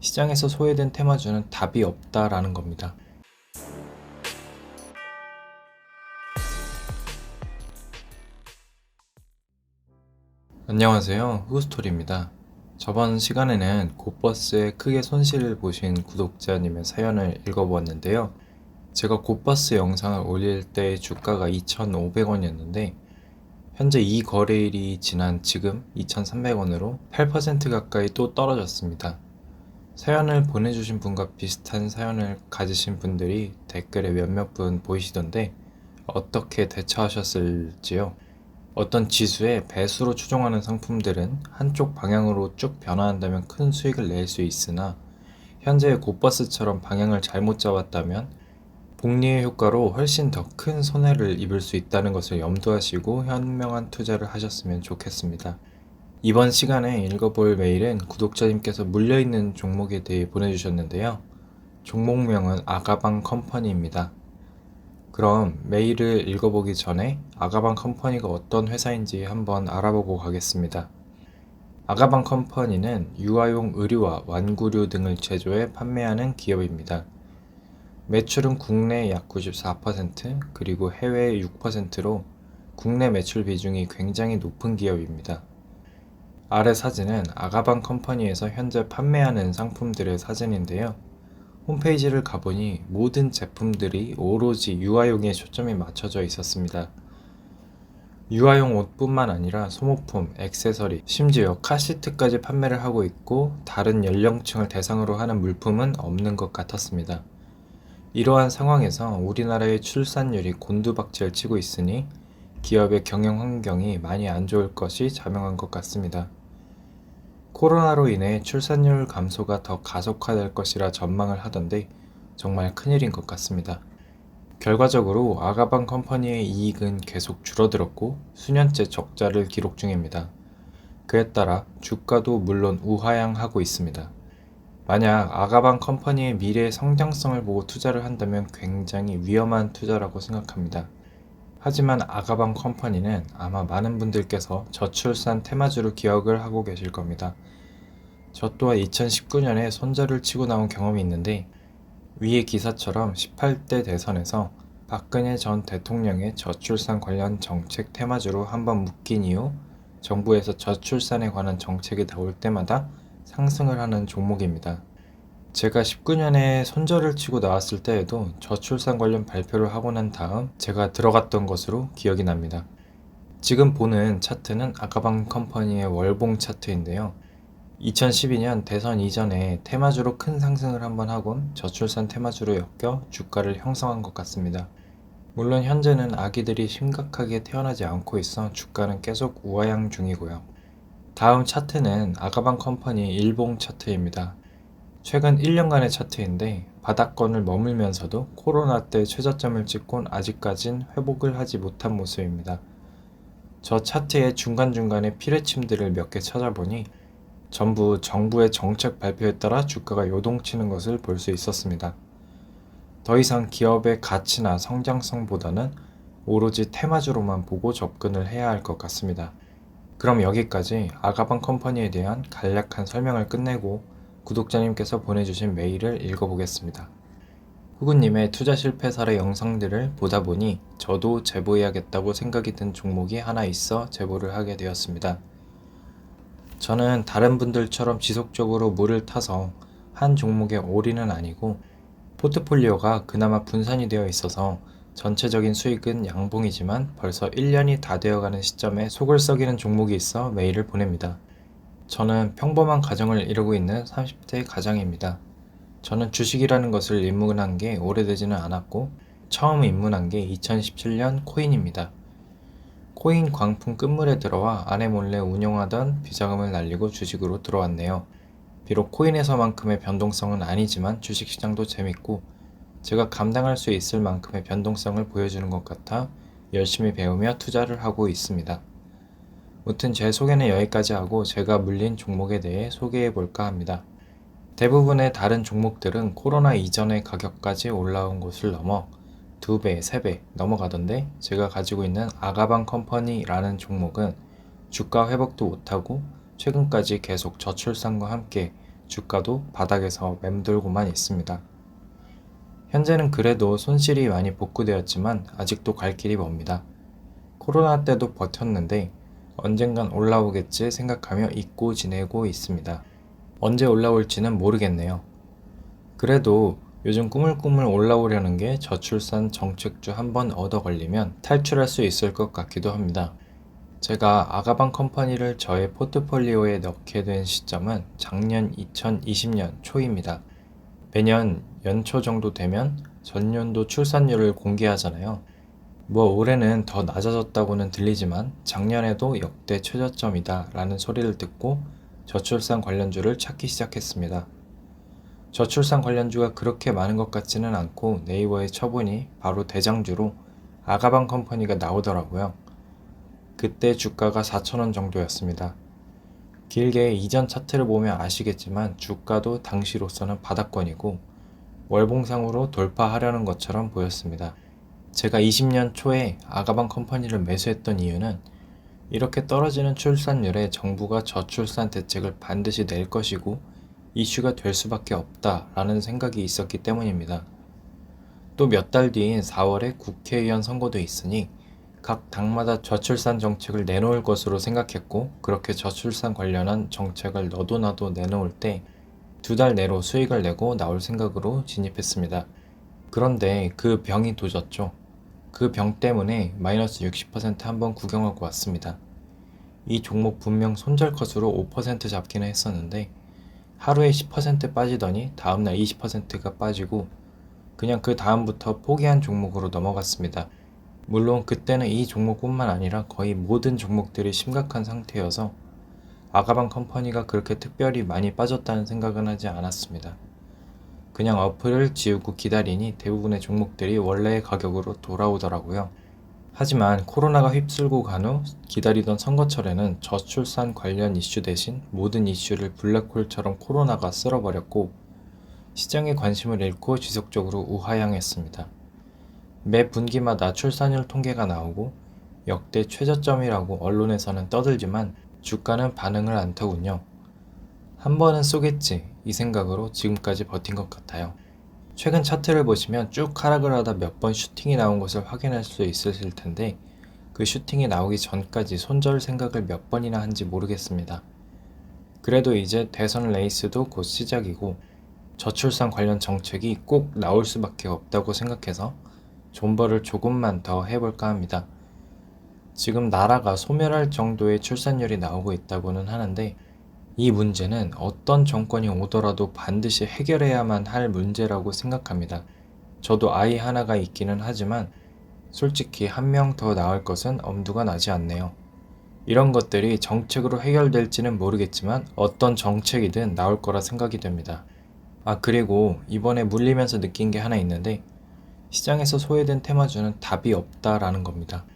시장에서 소외된 테마주는 답이 없다라는 겁니다. 안녕하세요. 후스토리입니다. 저번 시간에는 곧버스에 크게 손실을 보신 구독자님의 사연을 읽어보았는데요. 제가 곧버스 영상을 올릴 때 주가가 2,500원이었는데 현재 이 거래일이 지난 지금 2,300원으로 8% 가까이 또 떨어졌습니다. 사연을 보내주신 분과 비슷한 사연을 가지신 분들이 댓글에 몇몇 분 보이시던데 어떻게 대처하셨을지요? 어떤 지수의 배수로 추종하는 상품들은 한쪽 방향으로 쭉 변화한다면 큰 수익을 낼 수 있으나 현재의 곧버스처럼 방향을 잘못 잡았다면 복리의 효과로 훨씬 더 큰 손해를 입을 수 있다는 것을 염두하시고 현명한 투자를 하셨으면 좋겠습니다. 이번 시간에 읽어볼 메일은 구독자님께서 물려있는 종목에 대해 보내주셨는데요. 종목명은 아가방 컴퍼니입니다. 그럼 메일을 읽어보기 전에 아가방 컴퍼니가 어떤 회사인지 한번 알아보고 가겠습니다. 아가방 컴퍼니는 유아용 의류와 완구류 등을 제조해 판매하는 기업입니다. 매출은 국내 약 94% 그리고 해외 6%로 국내 매출 비중이 굉장히 높은 기업입니다. 아래 사진은 아가방 컴퍼니에서 현재 판매하는 상품들의 사진인데요. 홈페이지를 가보니 모든 제품들이 오로지 유아용에 초점이 맞춰져 있었습니다. 유아용 옷뿐만 아니라 소모품, 액세서리, 심지어 카시트까지 판매를 하고 있고 다른 연령층을 대상으로 하는 물품은 없는 것 같았습니다. 이러한 상황에서 우리나라의 출산율이 곤두박질 치고 있으니 기업의 경영 환경이 많이 안 좋을 것이 자명한 것 같습니다. 코로나로 인해 출산율 감소가 더 가속화될 것이라 전망을 하던데 정말 큰일인 것 같습니다. 결과적으로 아가방 컴퍼니의 이익은 계속 줄어들었고 수년째 적자를 기록 중입니다. 그에 따라 주가도 물론 우하향하고 있습니다. 만약 아가방 컴퍼니의 미래의 성장성을 보고 투자를 한다면 굉장히 위험한 투자라고 생각합니다. 하지만 아가방 컴퍼니는 아마 많은 분들께서 저출산 테마주로 기억을 하고 계실 겁니다. 저 또한 2019년에 손절을 치고 나온 경험이 있는데 위의 기사처럼 18대 대선에서 박근혜 전 대통령의 저출산 관련 정책 테마주로 한번 묶인 이후 정부에서 저출산에 관한 정책이 나올 때마다 상승을 하는 종목입니다. 제가 19년에 손절을 치고 나왔을 때에도 저출산 관련 발표를 하고 난 다음 제가 들어갔던 것으로 기억이 납니다. 지금 보는 차트는 아가방 컴퍼니의 월봉 차트인데요. 2012년 대선 이전에 테마주로 큰 상승을 한번 하곤 저출산 테마주로 엮여 주가를 형성한 것 같습니다. 물론 현재는 아기들이 심각하게 태어나지 않고 있어 주가는 계속 우하향 중이고요. 다음 차트는 아가방 컴퍼니 일봉 차트입니다. 최근 1년간의 차트인데 바닥권을 머물면서도 코로나 때 최저점을 찍곤 아직까진 회복을 하지 못한 모습입니다. 저 차트의 중간중간에 피뢰침들을 몇 개 찾아보니 전부 정부의 정책 발표에 따라 주가가 요동치는 것을 볼 수 있었습니다. 더 이상 기업의 가치나 성장성보다는 오로지 테마주로만 보고 접근을 해야 할 것 같습니다. 그럼 여기까지 아가방 컴퍼니에 대한 간략한 설명을 끝내고 구독자님께서 보내주신 메일을 읽어보겠습니다. 후구님의 투자 실패 사례 영상들을 보다 보니 저도 제보해야겠다고 생각이 든 종목이 하나 있어 제보를 하게 되었습니다. 저는 다른 분들처럼 지속적으로 물을 타서 한 종목에 올인은 아니고 포트폴리오가 그나마 분산이 되어 있어서 전체적인 수익은 양봉이지만 벌써 1년이 다 되어가는 시점에 속을 썩이는 종목이 있어 메일을 보냅니다. 저는 평범한 가정을 이루고 있는 30대 가장입니다. 저는 주식이라는 것을 입문한 게 오래되지는 않았고 처음 입문한 게 2017년 코인입니다. 코인 광풍 끝물에 들어와 아내 몰래 운용하던 비자금을 날리고 주식으로 들어왔네요. 비록 코인에서만큼의 변동성은 아니지만 주식시장도 재밌고 제가 감당할 수 있을 만큼의 변동성을 보여주는 것 같아 열심히 배우며 투자를 하고 있습니다. 무튼 제 소개는 여기까지 하고 제가 물린 종목에 대해 소개해 볼까 합니다. 대부분의 다른 종목들은 코로나 이전의 가격까지 올라온 곳을 넘어 2배, 3배 넘어가던데 제가 가지고 있는 아가방 컴퍼니라는 종목은 주가 회복도 못하고 최근까지 계속 저출산과 함께 주가도 바닥에서 맴돌고만 있습니다. 현재는 그래도 손실이 많이 복구되었지만 아직도 갈 길이 멉니다. 코로나 때도 버텼는데 언젠간 올라오겠지 생각하며 잊고 지내고 있습니다. 언제 올라올지는 모르겠네요. 그래도 요즘 꾸물꾸물 올라오려는 게 저출산 정책주 한 번 얻어 걸리면 탈출할 수 있을 것 같기도 합니다. 제가 아가방 컴퍼니를 저의 포트폴리오에 넣게 된 시점은 작년 2020년 초입니다. 매년 연초 정도 되면 전년도 출산율을 공개하잖아요. 뭐 올해는 더 낮아졌다고는 들리지만 작년에도 역대 최저점이다 라는 소리를 듣고 저출산 관련주를 찾기 시작했습니다. 저출산 관련주가 그렇게 많은 것 같지는 않고 네이버에 쳐보니 바로 대장주로 아가방 컴퍼니가 나오더라고요. 그때 주가가 4,000원 정도였습니다. 길게 이전 차트를 보면 아시겠지만 주가도 당시로서는 바닥권이고 월봉상으로 돌파하려는 것처럼 보였습니다. 제가 20년 초에 아가방 컴퍼니를 매수했던 이유는 이렇게 떨어지는 출산율에 정부가 저출산 대책을 반드시 낼 것이고 이슈가 될 수밖에 없다라는 생각이 있었기 때문입니다. 또 몇 달 뒤인 4월에 국회의원 선거도 있으니 각 당마다 저출산 정책을 내놓을 것으로 생각했고 그렇게 저출산 관련한 정책을 너도 나도 내놓을 때 두 달 내로 수익을 내고 나올 생각으로 진입했습니다. 그런데 그 병이 도졌죠. 그 병 때문에 마이너스 60% 한번 구경하고 왔습니다. 이 종목 분명 손절 컷으로 5% 잡기는 했었는데 하루에 10% 빠지더니 다음날 20%가 빠지고 그냥 그 다음부터 포기한 종목으로 넘어갔습니다. 물론 그때는 이 종목뿐만 아니라 거의 모든 종목들이 심각한 상태여서 아가방 컴퍼니가 그렇게 특별히 많이 빠졌다는 생각은 하지 않았습니다. 그냥 어플을 지우고 기다리니 대부분의 종목들이 원래의 가격으로 돌아오더라고요. 하지만 코로나가 휩쓸고 간 후 기다리던 선거철에는 저출산 관련 이슈 대신 모든 이슈를 블랙홀처럼 코로나가 쓸어버렸고 시장의 관심을 잃고 지속적으로 우하향했습니다. 매 분기마다 출산율 통계가 나오고 역대 최저점이라고 언론에서는 떠들지만 주가는 반응을 안 타군요. 한 번은 쏘겠지 이 생각으로 지금까지 버틴 것 같아요. 최근 차트를 보시면 쭉 하락을 하다 몇 번 슈팅이 나온 것을 확인할 수 있으실 텐데 그 슈팅이 나오기 전까지 손절 생각을 몇 번이나 한지 모르겠습니다. 그래도 이제 대선 레이스도 곧 시작이고 저출산 관련 정책이 꼭 나올 수밖에 없다고 생각해서 존버를 조금만 더 해볼까 합니다. 지금 나라가 소멸할 정도의 출산율이 나오고 있다고는 하는데 이 문제는 어떤 정권이 오더라도 반드시 해결해야만 할 문제라고 생각합니다. 저도 아이 하나가 있기는 하지만 솔직히 한 명 더 낳을 것은 엄두가 나지 않네요. 이런 것들이 정책으로 해결될지는 모르겠지만 어떤 정책이든 나올 거라 생각이 됩니다. 아, 그리고 이번에 물리면서 느낀 게 하나 있는데 시장에서 소외된 테마주는 답이 없다라는 겁니다.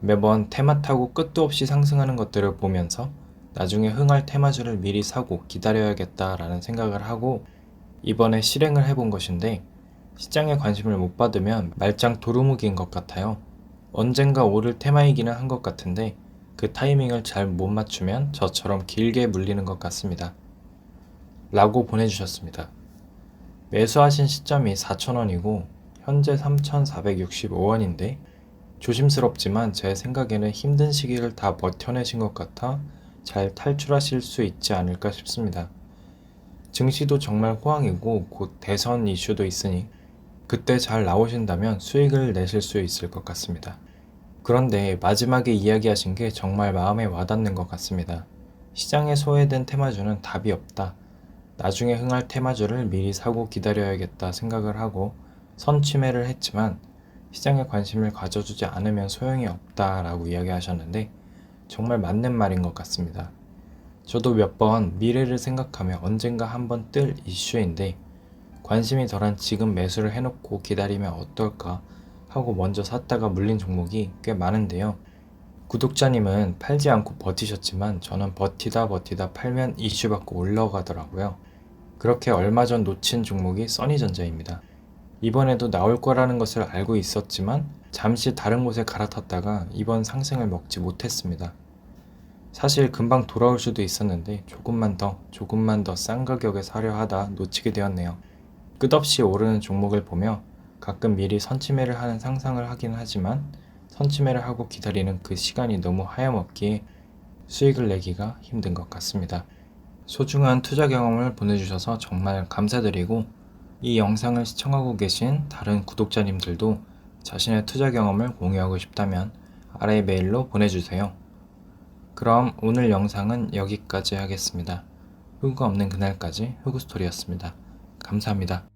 매번 테마 타고 끝도 없이 상승하는 것들을 보면서 나중에 흥할 테마주를 미리 사고 기다려야겠다라는 생각을 하고 이번에 실행을 해본 것인데 시장에 관심을 못 받으면 말짱 도루묵인 것 같아요. 언젠가 오를 테마이기는 한 것 같은데 그 타이밍을 잘 못 맞추면 저처럼 길게 물리는 것 같습니다. 라고 보내주셨습니다. 매수하신 시점이 4,000원이고 현재 3,465원인데 조심스럽지만 제 생각에는 힘든 시기를 다 버텨내신 것 같아 잘 탈출하실 수 있지 않을까 싶습니다. 증시도 정말 호황이고 곧 대선 이슈도 있으니 그때 잘 나오신다면 수익을 내실 수 있을 것 같습니다. 그런데 마지막에 이야기하신 게 정말 마음에 와닿는 것 같습니다. 시장에 소외된 테마주는 답이 없다. 나중에 흥할 테마주를 미리 사고 기다려야겠다 생각을 하고 선취매를 했지만 시장에 관심을 가져주지 않으면 소용이 없다라고 이야기하셨는데 정말 맞는 말인 것 같습니다. 저도 몇 번 미래를 생각하며 언젠가 한번 뜰 이슈인데 관심이 덜한 지금 매수를 해놓고 기다리면 어떨까 하고 먼저 샀다가 물린 종목이 꽤 많은데요. 구독자님은 팔지 않고 버티셨지만 저는 버티다 버티다 팔면 이슈 받고 올라가더라고요. 그렇게 얼마 전 놓친 종목이 써니전자입니다. 이번에도 나올 거라는 것을 알고 있었지만 잠시 다른 곳에 갈아탔다가 이번 상승을 먹지 못했습니다. 사실 금방 돌아올 수도 있었는데 조금만 더, 조금만 더 싼 가격에 사려 하다 놓치게 되었네요. 끝없이 오르는 종목을 보며 가끔 미리 선취매를 하는 상상을 하긴 하지만 선취매를 하고 기다리는 그 시간이 너무 하염없기에 수익을 내기가 힘든 것 같습니다. 소중한 투자 경험을 보내주셔서 정말 감사드리고 이 영상을 시청하고 계신 다른 구독자님들도 자신의 투자 경험을 공유하고 싶다면 아래 메일로 보내주세요. 그럼 오늘 영상은 여기까지 하겠습니다. 후구가 없는 그날까지 후구스토리였습니다. 감사합니다.